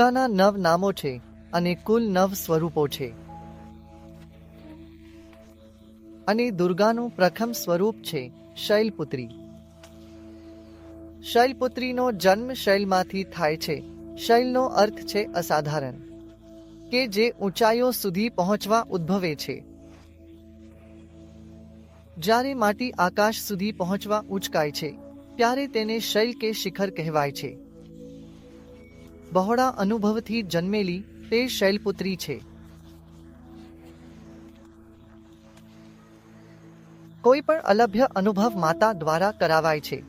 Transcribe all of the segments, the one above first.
દુર્ગાના નવ નામો છે અને કુલ નવ સ્વરૂપો છે. અને દુર્ગાનું પ્રથમ સ્વરૂપ છે શૈલપુત્રી. શૈલપુત્રીનો જન્મ શૈલમાંથી થાય છે. શૈલનો અર્થ છે અસાધારણ, કે જે ઊંચાઈઓ સુધી પહોંચવા ઉદ્ભવે છે. જ્યારે માટી આકાશ સુધી પહોંચવા ઉચકાય છે, ત્યારે તેને શૈલ કે શિખર કહેવાય છે. બહોળા અનુભવથી જન્મેલી તે શૈલપુત્રી છે. કોઈ પણ અલભ્ય અનુભવ માતા દ્વારા કરાવાય છે.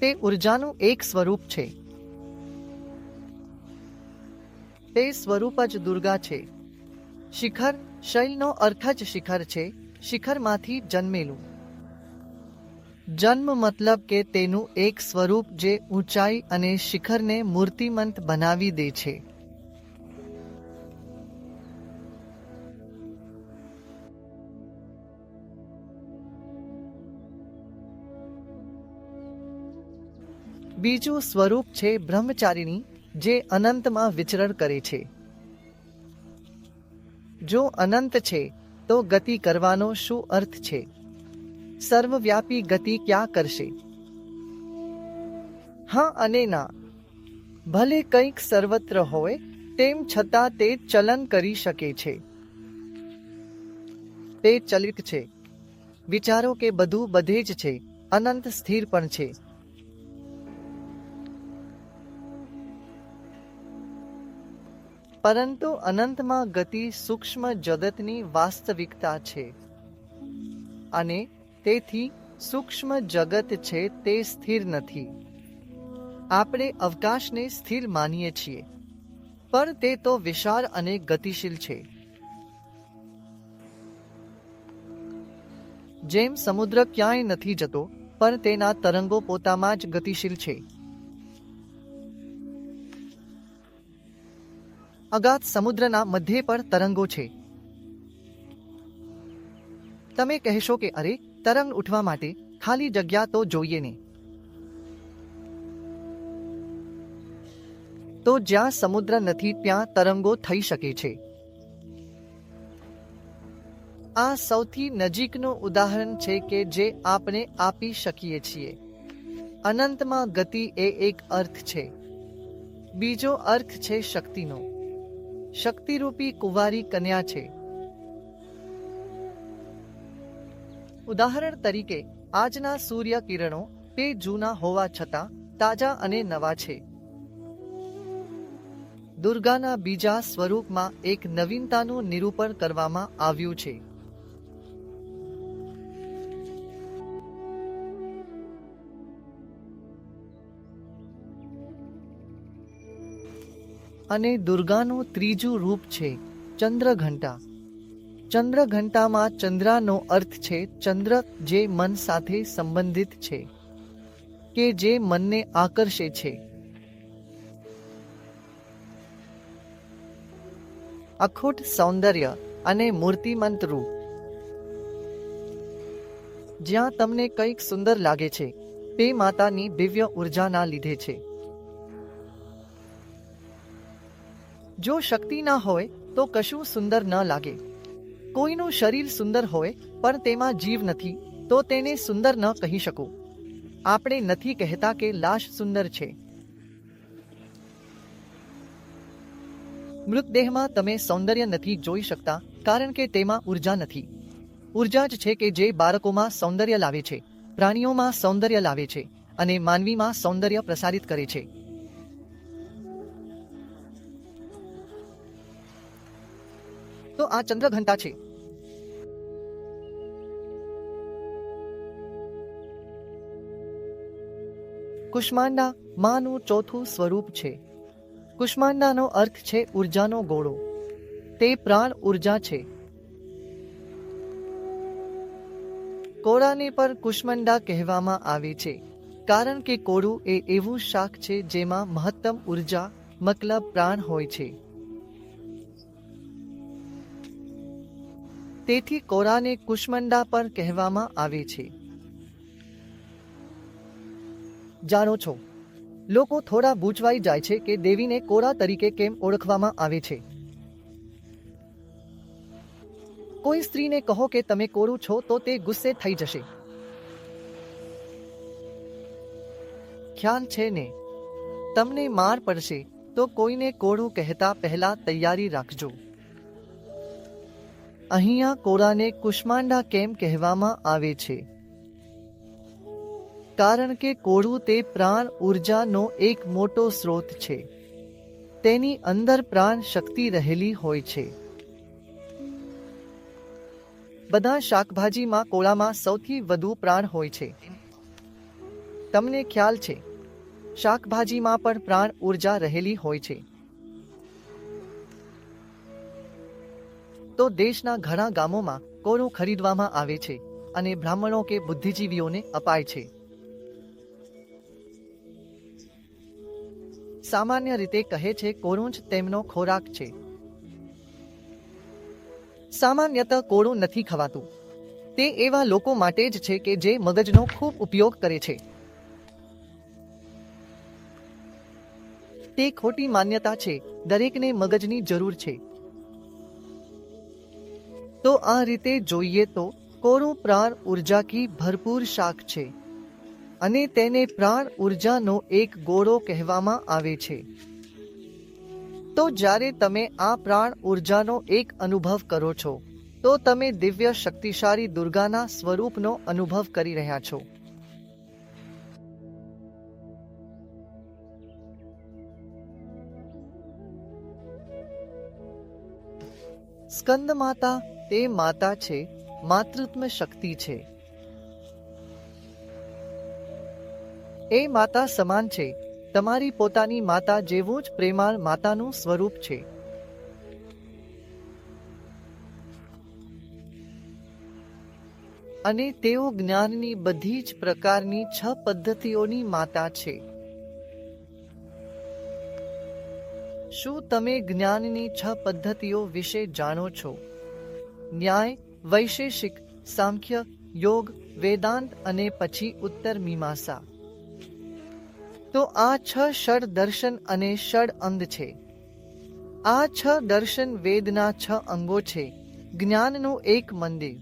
તે ઉર્જાનું એક સ્વરૂપ છે. તે સ્વરૂપ જ દુર્ગા છે. શિખર, શૈલનો અર્થ જ શિખર છે. શિખરમાંથી જન્મેલું. જન્મ મતલબ કે તેનું એક સ્વરૂપ જે ઊંચાઈ અને શિખરને મૂર્તિમંત બનાવી દે છે. બીજું સ્વરૂપ છે બ્રહ્મચારીણી જે અનંતમાં વિચરણ કરે છે. જો અનંત છે, તો ગતિ કરવાનો શું અર્થ છે? સર્વવ્યાપી ગતિ ક્યાં કરશે? હા અને ના. ભલે કંઈક સર્વત્ર હોય, તેમ છતાં તે ચલન કરી શકે છે. તે ચલિત છે. વિચારો કે બધું બધે જ છે. અનંત સ્થિર પણ છે. પરંતુ અનંતમાં ગતિ સૂક્ષ્મ જગતની વાસ્તવિકતા છે. અને તેથી સૂક્ષ્મ જગત છે તે સ્થિર નથી. આપણે અવકાશને સ્થિર માનીએ છીએ, પણ તે તો વિશાળ અને ગતિશીલ છે. જેમ સમુદ્ર ક્યાંય નથી જતો, પણ તેના તરંગો પોતામાં જ ગતિશીલ છે. અગાધ સમુદ્રના મધ્ય પર તરંગો છે. તમે કહેશો કે અરે તરંગ ઉઠવા માટે ખાલી જગ્યા તો જોઈએ ને તો જ્યાં સમુદ્ર નથી, ત્યાં તરંગો થઈ શકે છે. આ સૌથી નજીકનું ઉદાહરણ છે કે જે આપણે આપી શકીએ છીએ. અનંતમાં ગતિ એ એક અર્થ છે. બીજો અર્થ છે શક્તિનો. શક્તિરૂપી કુંવારી કન્યા છે. ઉદાહરણ તરીકે, આજના સૂર્ય કિરણો તે જૂના હોવા છતાં તાજા અને નવા છે. દુર્ગાના બીજા સ્વરૂપમાં એક નવીનતાનું નિરૂપણ કરવામાં આવ્યું છે. અને દુર્ગાનું ત્રીજું રૂપ છે ચંદ્રઘંટા. ચંદ્રઘંટામાં ચંદ્રાનો અર્થ છે ચંદ્ર જે મન સાથે સંબંધિત છે કે જે મનને આકર્ષે છે. અખૂટ સૌંદર્ય અને મૂર્તિમંત રૂપ. જ્યાં તમને કંઈક સુંદર લાગે છે, તે માતાની દિવ્ય ઉર્જાના લીધે છે. જો શક્તિ ના હોય, તો કશું સુંદર ન લાગે. કોઈનું શરીર સુંદર હોય, પણ તેમાં જીવ નથી, તો તેને સુંદર ન કહી શકો. આપણે નથી કહેતા કે લાશ સુંદર છે. મૃતદેહમાં તમે સૌંદર્ય નથી જોઈ શકતા, કારણ કે તેમાં ઊર્જા નથી. ઊર્જા જ છે કે જે બાળકોમાં સૌંદર્ય લાવે છે, પ્રાણીઓમાં સૌંદર્ય લાવે છે, અને માનવીમાં સૌંદર્ય પ્રસારિત કરે છે. તો આ ચંદ્રઘંટા છે. કુષ્માંડા માનું ચોથું સ્વરૂપ છે. કુષ્માંડાનો અર્થ છે ઉર્જાનો ગોળો. તે પ્રાણ ઊર્જા છે. કોળાને પર કુષ્માંડા કહેવામાં આવે છે. કારણ કે કોળું એ એવું શાક છે જેમાં મહત્તમ ઊર્જા, મતલબ પ્રાણ હોય છે. તેથી કોરાને કુષ્મંડા પણ કહેવામાં આવે છે. જાણો છો, લોકો થોડા બૂચવાઈ જાય છે કે દેવીને કોરા તરીકે કેમ ઓળખવામાં આવે છે. કોઈ સ્ત્રીને કહો કે તમે કોરું છો તો તે ગુસ્સે થઈ જશે. ખ્યાલ છે ને? તમને માર પડશે તો કોઈને કોળું કહેતા પહેલા તૈયારી રાખજો. અહીંયા કોળાને કુષ્માંડા કેમ કહેવામાં આવે છે? કારણ કે કોળું તે પ્રાણ ઉર્જાનો એક મોટો સ્રોત છે. તેની અંદર પ્રાણ શક્તિ રહેલી હોય છે. બધા શાકભાજીમાં કોળામાં સૌથી વધુ પ્રાણ હોય છે. તમને ખ્યાલ છે? શાકભાજીમાં પણ પ્રાણ ઊર્જા રહેલી હોય છે. તો દેશના ઘણા ગામોમાં કોળું ખરીદવામાં આવે છે અને બ્રાહ્મણો કે બુદ્ધિજીવીઓને અપાય છે. સામાન્ય રીતે કહે છે કોળું જ તેમનો ખોરાક છે. સામાન્યત કોળું નથી ખવાતું. તે એવા લોકો માટે જ છે કે જે મગજનો ખૂબ ઉપયોગ કરે છે. તે ખોટી માન્યતા છે. દરેકને મગજની જરૂર છે. તો આ રીતે જોઈએ તો કોરું પ્રાણ ઉર્જાથી ભરપૂર શાક છે. અને તેને પ્રાણ ઉર્જાનો એક ગોળો કહેવામાં આવે છે. તો જ્યારે તમે આ પ્રાણ ઉર્જાનો એક અનુભવ કરો છો, તો તમે દિવ્ય શક્તિશાળી દુર્ગાના સ્વરૂપનો અનુભવ કરી રહ્યા છો. સ્કંદ માતા તે માતા છે, માતૃત્વ શક્તિ છે. એ માતા સમાન છે, તમારી પોતાની માતા જેવું જ પ્રેમાળ માતાનું સ્વરૂપ છે. અને તેઓ જ્ઞાનની બધી જ પ્રકારની છ પદ્ધતિઓની માતા છે. શું તમે જ્ઞાનની છ પદ્ધતિઓ વિશે જાણો છો? ન્યાય, વૈશેષિક, સાંખ્ય, યોગ, વેદાંત અને પછી ઉત્તર મીમાંસા. તો આ છ ષડ દર્શન અને ષડ અંગ છે. આ છ દર્શન વેદના છ અંગો છે, જ્ઞાનનું એક મંદિર.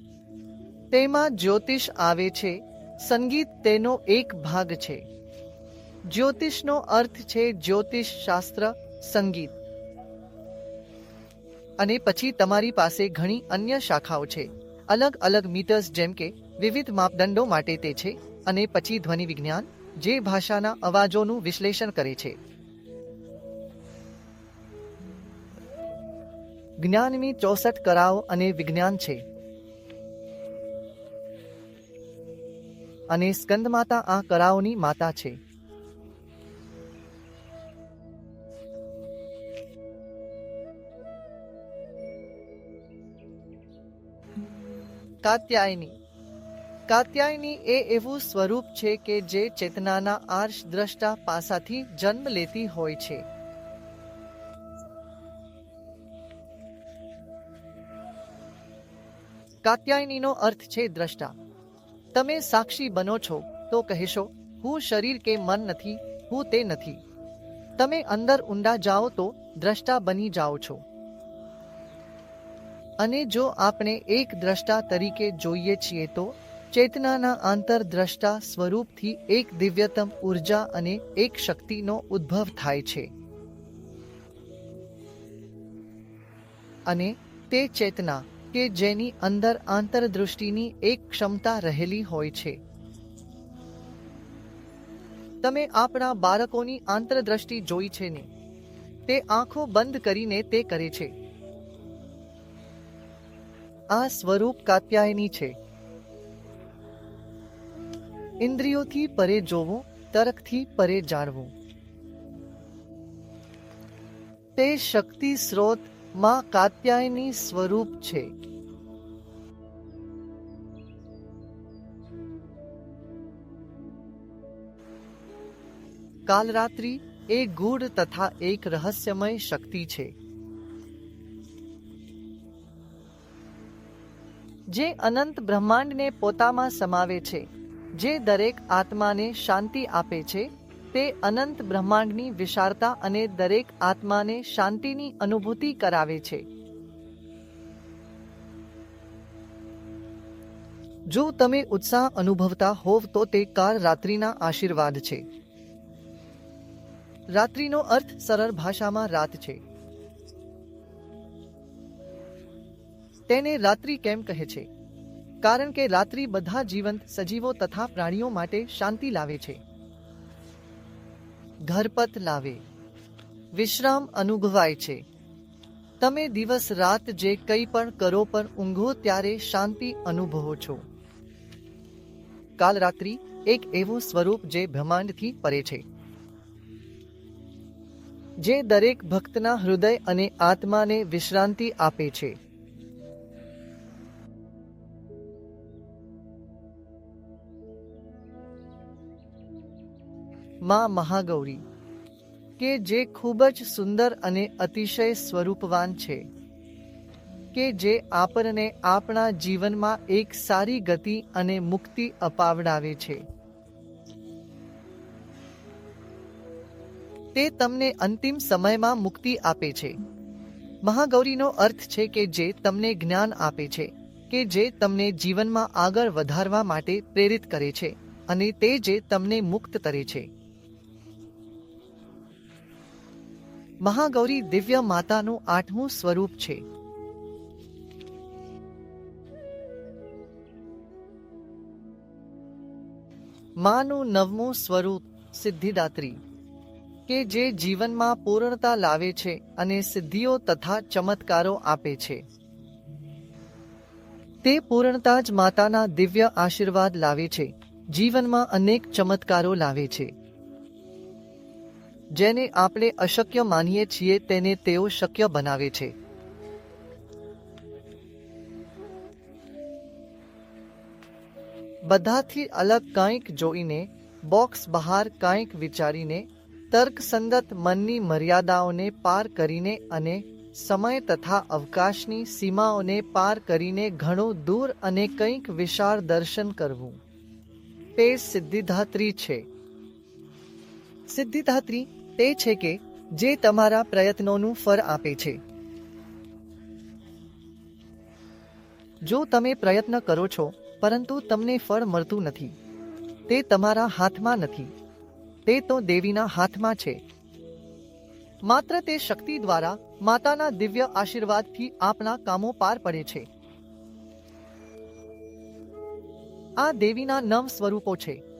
તેમાં જ્યોતિષ આવે છે, સંગીત તેનો એક ભાગ છે. જ્યોતિષનો અર્થ છે જ્યોતિષ શાસ્ત્ર, સંગીત. અને પછી તમારી પાસે ઘણી અન્ય શાખાઓ છે. અલગ અલગ મીટર્સ જેમ કે વિવિધ માપદંડો માટે તે છે અને પછી ધ્વનિ વિજ્ઞાન, જે ભાષાના અવાજોનું વિશ્લેષણ કરે છે. જ્ઞાનની ચોસઠ કરાઓ અને વિજ્ઞાન છે. અને સ્કંદમાતા આ કરાઓની માતા છે. કાત્યાયની. કાત્યાયની એ એવું સ્વરૂપ છે કે જે ચેતનાના આર્ષ દ્રષ્ટા પાસાથી જન્મ લેતી હોય છે. કાત્યાયનીનો અર્થ છે દ્રષ્ટા. તમે સાક્ષી બનો છો તો કહેશો, હું શરીર કે મન નથી, હું તે નથી. તમે અંદર ઊંડા જાઓ તો દ્રષ્ટા બની જાઓ છો. અને જો આપણે એક દ્રષ્ટા તરીકે જોઈએ છીએ તો ચેતનાના આંતરદ્રષ્ટા સ્વરૂપથી એક દિવ્યતમ ઊર્જા અને એક શક્તિનો ઉદ્ભવ થાય છે. અને તે ચેતના કે જેની અંદર આંતરદૃષ્ટિની એક ક્ષમતા રહેલી હોય છે. તમે આપણા બાળકોની આંતરદ્રષ્ટિ જોઈ છે ને? તે આંખો બંધ કરીને તે કરે છે. આ સ્વરૂપ કાત્યાયની છે. ઇન્દ્રિયોથી પરે જોવું, તર્કથી પરે જાણવું. તે શક્તિ સ્રોતમાં કાત્યાયની સ્વરૂપ છે. કાલરાત્રિ એ ગૂઢ તથા એક રહસ્યમય શક્તિ છે. જે અનંત બ્રહ્માંડને પોતામાં સમાવે છે, જે દરેક આત્માને શાંતિ આપે છે, તે અનંત બ્રહ્માંડની વિશાળતા અને દરેક આત્માને શાંતિની અનુભૂતિ કરાવે છે. જો તમે ઉત્સાહ અનુભવતા હોવ તો તે કાળ રાત્રિના આશીર્વાદ છે. રાત્રિનો અર્થ સરળ ભાષામાં રાત છે. તેને રાત્રિ કેમ કહે છે? કારણ કે રાત્રિ બધા જીવંત, સજીવો તથા પ્રાણીઓ માટે શાંતિ લાવે છે. ઘરપત લાવે. વિશ્રામ અનુભવાય છે. તમે દિવસ રાત જે કંઈ પણ કરો પણ ઊંઘો ત્યારે શાંતિ અનુભવો છો. કાલ રાત્રિ એક એવું સ્વરૂપ જે બ્રહ્માંડથી પરે છે. જે દરેક ભક્તના હૃદય અને આત્માને વિશ્રાંતિ આપે છે. માં મહાગૌરી, કે જે ખૂબ જ સુંદર અને અતિશય સ્વરૂપવાન છે, કે જે આપણને આપણા જીવનમાં એક સારી ગતિ અને મુક્તિ અપાવડાવે છે. તે તમને અંતિમ સમયમાં મુક્તિ આપે છે. મહાગૌરીનો અર્થ છે કે જે તમને જ્ઞાન આપે છે, કે જે તમને જીવનમાં આગળ વધારવા માટે પ્રેરિત કરે છે, અને તે જે તમને મુક્ત કરે છે. મહાગૌરી દિવ્ય માતાનું આઠમું સ્વરૂપ છે. માનું નવમું સ્વરૂપ સિદ્ધિદાત્રી, કે જે જીવનમાં પૂર્ણતા લાવે છે અને સિદ્ધિઓ તથા ચમત્કારો આપે છે. તે પૂર્ણતા જ માતાના દિવ્ય આશીર્વાદ લાવે છે, જીવનમાં અનેક ચમત્કારો લાવે છે. જેને આપણે અશક્ય માનીએ છીએ તેને તેઓ શક્ય બનાવે છે. બધાથી અલગ કંઈક જોઈને, બોક્સ બહાર કંઈક વિચારીને, તર્કસંગત મનની મર્યાદાઓને પાર કરીને અને સમય તથા અવકાશની સીમાઓને પાર કરીને ઘણું દૂર અને કંઈક વિશાળ દર્શન કરવું. તે સિદ્ધિદાત્રી છે. સિદ્ધિદાત્રી તે છે કે, જે તમારા પ્રયત્નોનું ફળ આપે છે. જો તમે પ્રયત્ન કરો છો, પરંતુ તમને ફળ મળતું નથી, તે તમારા હાથમાં નથી, તે તો દેવીના હાથમાં છે. માત્ર તે શક્તિ દ્વારા માતાના દિવ્ય આશીર્વાદથી આપના કામો પાર પડે છે. આ દેવીના નવ સ્વરૂપો છે.